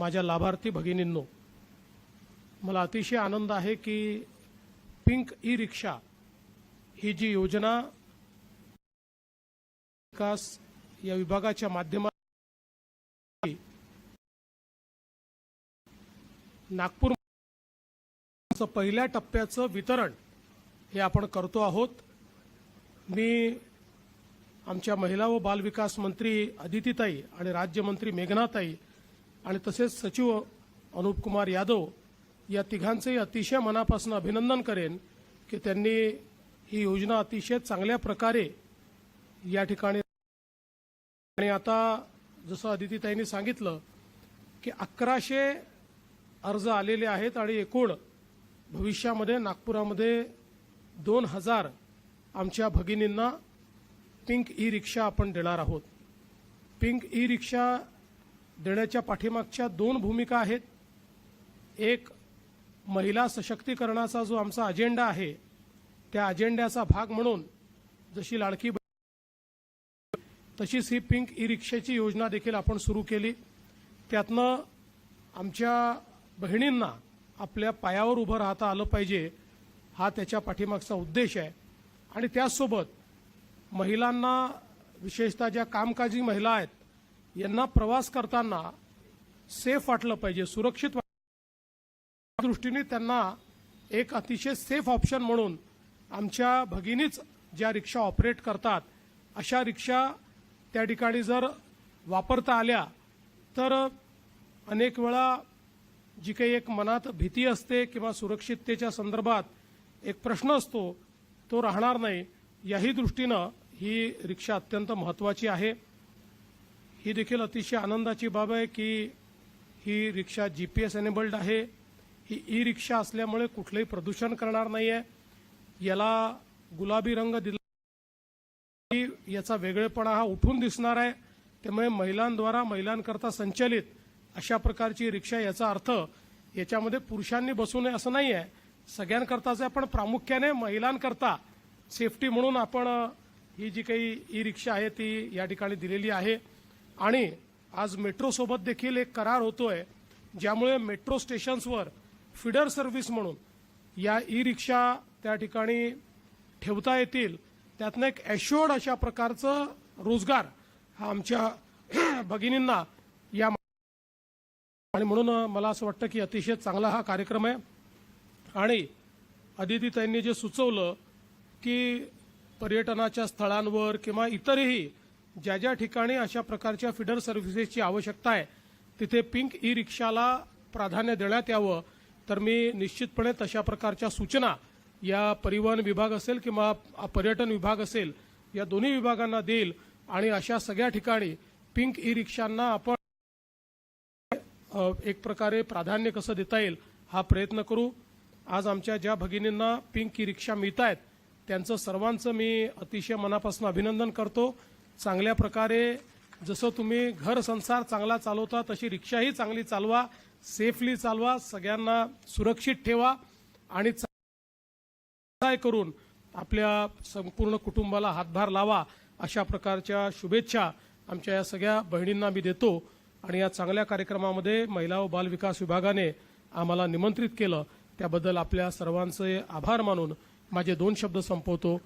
माझ्या लाभार्थी भगिनींनो मला अतिशय आनंद आहे की पिंक ई रिक्षा ही जी योजना विकास या विभागाच्या माध्यमात नागपूर पहिल्या टप्प्याचं वितरण हे आपण करतो आहोत. मी आमच्या महिला व बालविकास मंत्री अदितीताई आणि राज्यमंत्री मेघनाताई आणि तसेच सचिव अनुप कुमार यादव या तिघांचंही अतिशय मनापासून अभिनंदन करेन की त्यांनी ही योजना अतिशय चांगल्या प्रकारे या ठिकाणी आणि आता जसं अदितीताईंनी सांगितलं की अकराशे अर्ज आलेले आहेत आणि एकूण भविष्यामध्ये नागपुरामध्ये दोन हजार आमच्या भगिनींना पिंक ई रिक्षा आपण देणार आहोत. पिंक ई रिक्षा देण्याच्या पाठीमागच्या दोन भूमिका आहेत. एक महिला सशक्तीकरणाचा जो आमचा अजेंडा आहे त्या अजेंड्याचा भाग म्हणून जशी लाडकी तशीच ही पिंक ई रिक्षाची योजना देखील आपण सुरू केली. त्यातनं आमच्या बहिणींना आपल्या पायावर उभं राहता आलं पाहिजे हा त्याच्या पाठीमागचा उद्देश आहे. आणि त्याचसोबत महिलांना विशेषतः ज्या कामकाजी महिला आहेत यांना प्रवास करताना सेफ वाटलं पाहिजे सुरक्षित वाट- दृष्टीने त्यांना एक अतिशय सेफ ऑप्शन म्हणून आमच्या भगिनीच ज्या रिक्षा ऑपरेट करतात अशा रिक्षा त्या ठिकाणी जर वापरता आल्या तर अनेक वेळा जी काही एक मनात भीती असते किंवा सुरक्षिततेच्या संदर्भात एक प्रश्न असतो तो राहणार नाही. याही दृष्टीनं ही रिक्षा अत्यंत महत्वाची आहे. ही देखील अतिशय आनंदाची बाब आहे की ही रिक्षा जी पी एस एनेबल्ड आहे. ही ई रिक्षा असल्यामुळे कुठलंही प्रदूषण करणार नाही आहे याला गुलाबी रंग दिला याचा वेगळेपणा हा उठून दिसणार आहे. त्यामुळे महिलांद्वारा महिलांकरता संचलित अशा प्रकारची रिक्षा याचा अर्थ याच्यामध्ये पुरुषांनी बसू नये असं नाही आहे सगळ्यांकरताच आहे पण प्रामुख्याने महिलांकरता सेफ्टी म्हणून आपण ही जी काही ई रिक्षा आहे ती या ठिकाणी दिलेली आहे. आणि आज मेट्रोसोबत देखील एक करार होतोय ज्यामुळे मेट्रो स्टेशन्सवर फिडर सर्व्हिस म्हणून या ई रिक्षा त्या ठिकाणी ठेवता येतील. त्यातनं एक ॲश्युअर्ड अशा प्रकारचं रोजगार हा आमच्या भगिनींना या आणि म्हणून मला असं वाटतं की अतिशय चांगला हा कार्यक्रम आहे. आणि अदितीताईंनी जे सुचवलं की पर्यटनाच्या स्थळांवर किंवा इतरही ज्या ज्या ठिकाणी अशा प्रकारच्या फिडर सर्व्हिसेसची आवश्यकता आहे तिथे पिंक ई रिक्षाला प्राधान्य देण्यात यावं. तर मी निश्चितपणे तशा प्रकारच्या सूचना या परिवहन विभाग असेल किंवा पर्यटन विभाग असेल या दोन्ही विभागांना देईल आणि अशा सगळ्या ठिकाणी पिंक ई रिक्षांना आपण एक प्रकारे प्राधान्य कसं देता येईल हा प्रयत्न करू. आज आमच्या ज्या भगिनींना पिंक ई रिक्षा मिळत आहेत त्यांचं सर्वांचं मी अतिशय मनापासून अभिनंदन करतो. चांगल्या प्रकारे जसं तुम्ही घर संसार चांगला चालवता तशी रिक्षाही चांगली चालवा सेफली चालवा सगळ्यांना सुरक्षित ठेवा आणि काय करून आपल्या संपूर्ण कुटुंबाला हातभार लावा अशा प्रकारच्या शुभेच्छा आमच्या या सगळ्या बहिणींना मी देतो आणि या चांगल्या कार्यक्रमामध्ये महिला व बाल विकास विभागाने आम्हाला निमंत्रित केलं. त्याबद्दल आपल्या सर्वांचे आभार मानून माझे दोन शब्द संपवतो.